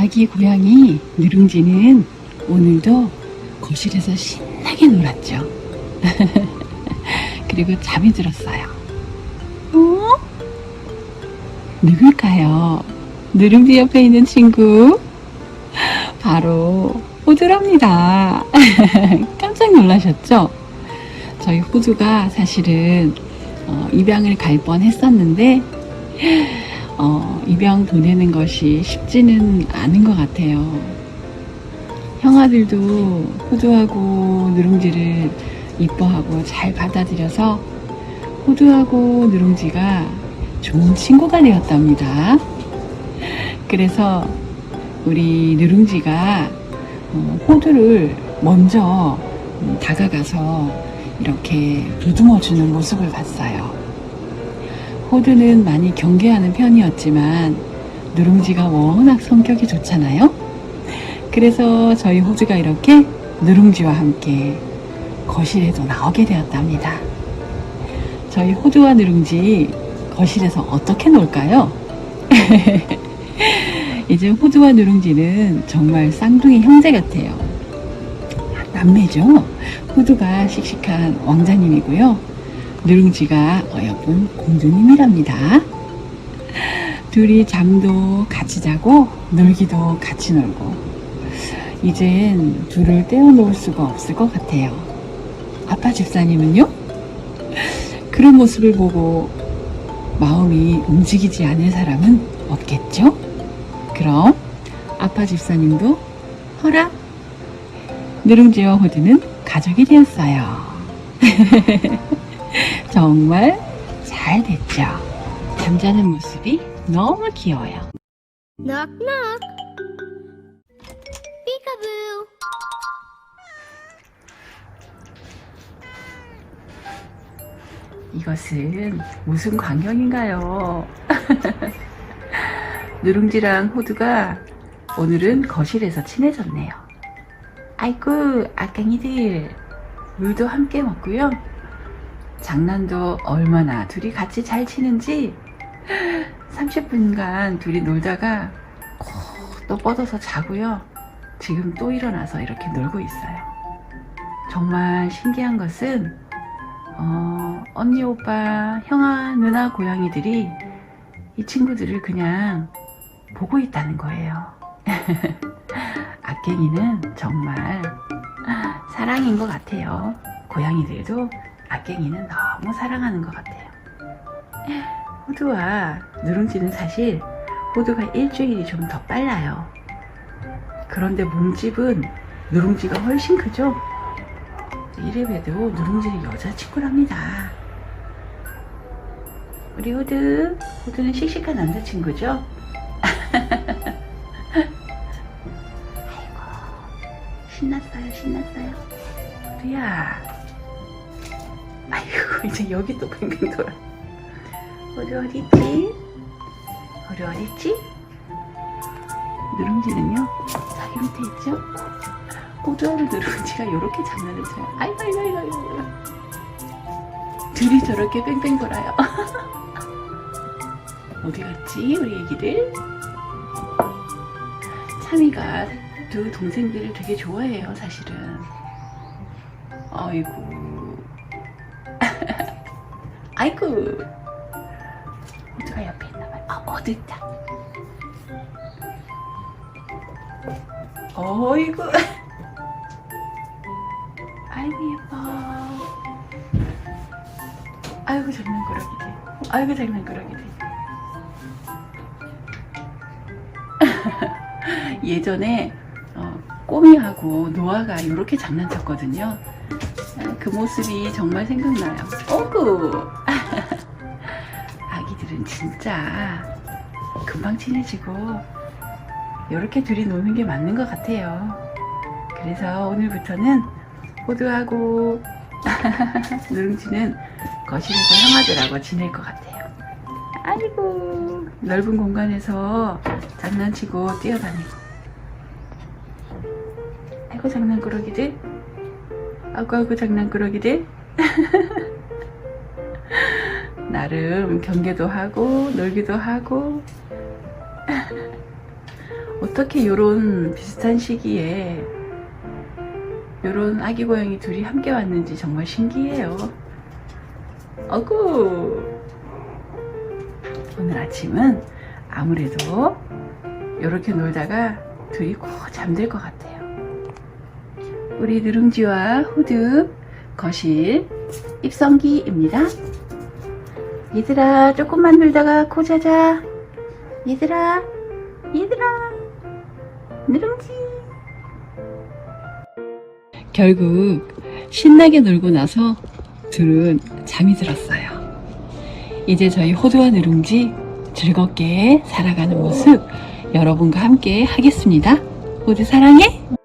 아기 고양이 누룽지는 오늘도 거실에서 신나게 놀았죠. 그리고 잠이 들었어요. 어? 누굴까요? 누룽지 옆에 있는 친구? 바로 호두랍니다. 깜짝 놀라셨죠? 저희 호두가 사실은 어, 입양을 갈 뻔 했었는데 어, 입양 보내는 것이 쉽지는 않은 것 같아요. 형아들도 호두하고 누룽지를 이뻐하고 잘 받아들여서 호두하고 누룽지가 좋은 친구가 되었답니다. 그래서 우리 누룽지가 어, 호두를 먼저 음, 다가가서 이렇게 보듬어 주는 모습을 봤어요. 호두는 많이 경계하는 편이었지만 누룽지가 워낙 성격이 좋잖아요. 그래서 저희 호두가 이렇게 누룽지와 함께 거실에도 나오게 되었답니다. 저희 호두와 누룽지 거실에서 어떻게 놀까요? 이제 호두와 누룽지는 정말 쌍둥이 형제 같아요. 남매죠. 호두가 씩씩한 왕자님이고요. 누룽지가 어여쁜 공주님이랍니다. 둘이 잠도 같이 자고 놀기도 같이 놀고 이젠 둘을 떼어놓을 수가 없을 것 같아요. 아빠 집사님은요? 그런 모습을 보고 마음이 움직이지 않을 사람은 없겠죠? 그럼 아빠 집사님도 허락 누룽지와 호두는 가족이 되었어요. 정말 잘 됐죠. 잠자는 모습이 너무 귀여워요. Knock. Peekaboo. 이것은 무슨 광경인가요? 누룽지랑 호두가 오늘은 거실에서 친해졌네요. 아이고, 아깽이들. 물도 함께 먹고요. 장난도 얼마나 둘이 같이 잘 치는지 30분간 둘이 놀다가 또 뻗어서 자고요. 지금 또 일어나서 이렇게 놀고 있어요. 정말 신기한 것은 어, 언니, 오빠, 형아, 누나, 고양이들이 이 친구들을 그냥 보고 있다는 거예요. 악갱이는 정말 사랑인 것 같아요. 고양이들도 악갱이는 너무 사랑하는 것 같아요. 호두와 누룽지는 사실 호두가 일주일이 좀 더 빨라요. 그런데 몸집은 누룽지가 훨씬 크죠? 이래봬도 누룽지는 여자친구랍니다. 우리 호두, 호두는 씩씩한 남자친구죠? 이제 여기 또 뱅뱅 돌아. 호두 어딨지? 호두 어딨지? 누룽지는요, 자기 밑에 있죠? 호두하고 누룽지가 이렇게 장난을 쳐요. 아이고, 아이고, 아이고, 아이고. 둘이 저렇게 뺑뺑 돌아요. 어디 갔지, 우리 애기들? 참이가 두 동생들을 되게 좋아해요, 사실은. 아이고. 아이고. 호두가 옆에 있나봐요. 아, 어디 있다. 어이구. 아이고 예뻐. 아이고 장난꾸러기들. 아이고 장난꾸러기들. 예전에 어, 꼬미하고 노아가 이렇게 장난쳤거든요. 아, 그 모습이 정말 생각나요. 어구. 아기들은 진짜 금방 친해지고 이렇게 둘이 노는 게 맞는 것 같아요. 그래서 오늘부터는 호두하고 누룽지는 거실에서 형아들하고 지낼 것 같아요. 아이고 넓은 공간에서 장난치고 뛰어다니고 아이고 장난꾸러기들 아이고 장난꾸러기들 나름 경계도 하고 놀기도 하고 어떻게 요런 비슷한 시기에 요런 아기 고양이 둘이 함께 왔는지 정말 신기해요. 어구! 오늘 아침은 아무래도 요렇게 놀다가 둘이 꼭 잠들 것 같아요. 우리 누룽지와 호두 거실 입성기입니다. 얘들아 조금만 놀다가 코 자자. 얘들아 얘들아 누룽지 결국 신나게 놀고 나서 둘은 잠이 들었어요. 이제 저희 호두와 누룽지 즐겁게 살아가는 모습 여러분과 함께 하겠습니다. 호두 사랑해?